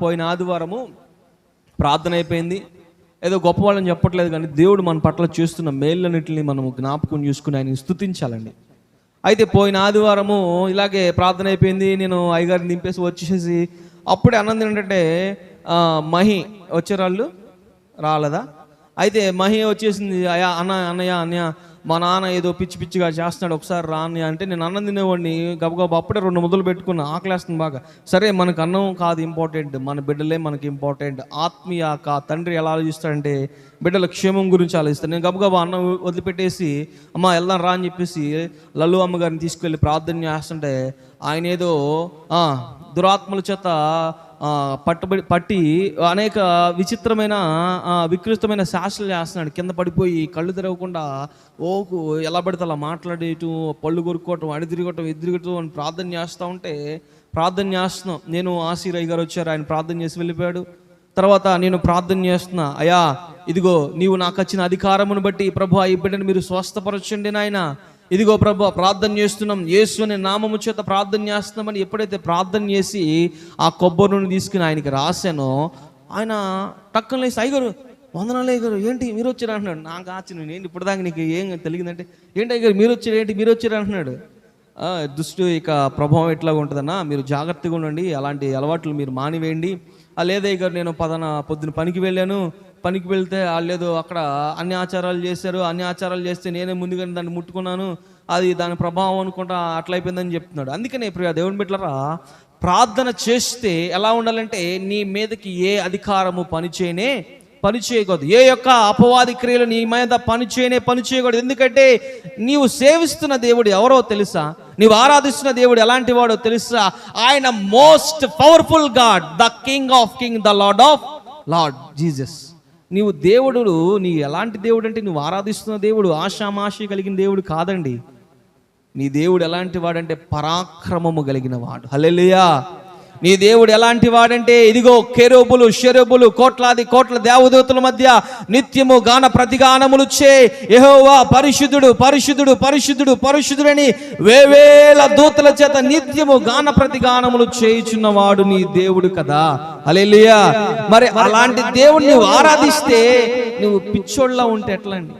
పోయిన ఆదివారము ప్రార్థన అయిపోయింది. ఏదో గొప్పవాళ్ళని చెప్పట్లేదు కానీ దేవుడు మన పట్ల చేస్తున్న మేళ్ళన్నింటిని మనము జ్ఞాపకం చూసుకుని ఆయన స్తుతించాలండి. అయితే పోయిన ఆదివారము ఇలాగే ప్రార్థన అయిపోయింది. నేను అయ్యగారిని దింపేసి వచ్చేసి అప్పుడే అన్నది ఏంటంటే మహి వచ్చారు రాలేదా? అయితే మహి వచ్చేసింది అయ్యా అన్న అన్నయ్య అన్నయ్య మా నాన్న ఏదో పిచ్చి పిచ్చిగా చేస్తున్నాడు ఒకసారి రా అంటే నేను అన్నం తినేవాడిని గబగబా అప్పుడే రెండు ముద్దలు పెట్టుకున్న ఆకలేస్తుంది బాగా. సరే మనకు అన్నం కాదు ఇంపార్టెంట్ మన బిడ్డలే మనకి ఇంపార్టెంట్ ఆత్మీయ కా తండ్రి ఎలా ఆలోచిస్తాడంటే బిడ్డల క్షేమం గురించి ఆలోచిస్తాను నేను గబగబా అన్నం వదిలిపెట్టేసి అమ్మ వెళ్దాం రా అని చెప్పేసి లల్లు అమ్మగారిని తీసుకెళ్ళి ప్రార్థన చేస్తుంటే ఆయన ఏదో దురాత్మల చేత పట్టబడి పట్టి అనేక విచిత్రమైన వికృతమైన శాస్త్రాలు చేస్తున్నాడు. కింద పడిపోయి కళ్ళు తెరవకుండా ఓకు ఎలా పడితే అలా మాట్లాడేయటం పళ్ళు కొరుక్కోవటం అడి తిరగటం ఎదురుగటం అని ప్రార్థన చేస్తూ ఉంటే ప్రార్థన చేస్తున్నాం. నేను ఆశీరయ్య గారు వచ్చారు. ఆయన ప్రార్థన చేసి వెళ్ళిపోయాడు. తర్వాత నేను ప్రార్థన చేస్తున్నా అయ్యా ఇదిగో నీవు నాకు వచ్చిన అధికారమును బట్టి ప్రభు ఈ బిడ్డను మీరు స్వస్థపరచండి నాయన. ఇదిగో ప్రభు ప్రార్థన చేస్తున్నాం. యేసు అనే నామము చేత ప్రార్థన చేస్తున్నామని ఎప్పుడైతే ప్రార్థన చేసి ఆ కొబ్బరి నూనె తీసుకుని ఆయనకి రాశానో ఆయన టక్కన లేసి అయ్యగారు వందనాలు అయ్యగారు ఏంటి మీరు వచ్చారు? అంటున్నాడు. నాకు ఆచి నేను ఇప్పటిదాకా నీకు ఏం తెలియదంటే ఏంటి అయ్యగారు మీరు వచ్చారు ఏంటి మీరు వచ్చారు? అంటున్నాడు. దుష్టు ఇక ప్రభావం ఎట్లా ఉంటుందన్నా మీరు జాగ్రత్తగా ఉండండి. అలాంటి అలవాట్లు మీరు మానివేయండి. లేదయ్య లేదా నేను పదన పొద్దున పనికి వెళ్ళాను. పనికి వెళ్తే వాళ్ళేదో అక్కడ అన్ని ఆచారాలు చేశారు అన్ని ఆచారాలు చేస్తే నేనే ముందుగానే దాన్ని ముట్టుకున్నాను అది దాని ప్రభావం అనుకుంటా అట్లయిపోయిందని చెప్తున్నాడు. అందుకనే ప్రియ దేవుని బిడ్డలరా ప్రార్థన చేస్తే ఎలా ఉండాలంటే నీ మీదకి ఏ అధికారము పనిచేయనే పని చేయకూడదు. ఏ యొక్క అపవాది క్రియలు నీ మీద పని చేయనే పని చేయకూడదు. ఎందుకంటే నీవు సేవిస్తున్న దేవుడు ఎవరో తెలుసా? నీవు ఆరాధిస్తున్న దేవుడు ఎలాంటి వాడో తెలుసా? ఆయన most powerful god the king of king the lord of lord Jesus నీవు దేవుడు నీ ఎలాంటి దేవుడు అంటే నువ్వు ఆరాధిస్తున్న దేవుడు ఆశామాషి కలిగిన దేవుడు కాదండి. నీ దేవుడు ఎలాంటి వాడంటే పరాక్రమము కలిగిన వాడు. హలెలియా నీ దేవుడు ఎలాంటి వాడంటే ఇదిగో కెరూబులు షెరూబులు కోట్లాది కోట్ల దేవదూతల మధ్య నిత్యము గాన ప్రతిగానములు చే యెహోవా పరిశుద్ధుడు పరిశుద్ధుడు పరిశుద్ధుడు పరిశుద్ధుడని వేవేల దూతల చేత నిత్యము గాన ప్రతిగానములు చేయుచున్నవాడు నీ దేవుడు కదా. హల్లెలూయా. మరి అలాంటి దేవుడిని నువ్వు ఆరాధిస్తే నువ్వు పిచ్చోళ్ళ ఉంటే ఎట్లా అండి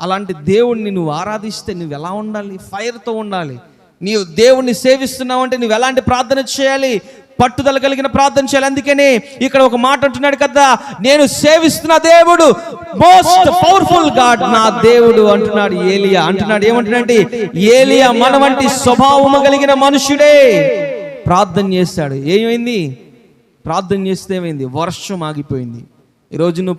అలాంటి దేవుణ్ణి నువ్వు ఆరాధిస్తే నువ్వు ఎలా ఉండాలి? ఫైర్తో ఉండాలి. నీవు దేవుణ్ణి సేవిస్తున్నావు అంటే నువ్వు ఎలాంటి ప్రార్థన చేయాలి? పట్టుదల కలిగిన ప్రార్థన చేయాలి. అందుకని ఇక్కడ ఒక మాట అంటున్నాడు కదా నేను సేవిస్తున్న దేవుడు మోస్ట్ పవర్ఫుల్ గాడ్ నా దేవుడు అంటున్నాడు ఏలియా. అంటున్నాడు ఏమంటున్నాడు ఏలియా మన వంటి స్వభావము కలిగిన మనుషుడే. ప్రార్థన చేస్తాడు. ఏమైంది? ప్రార్థన చేస్తే ఏమైంది? వర్షం ఆగిపోయింది. ఈరోజు నువ్వు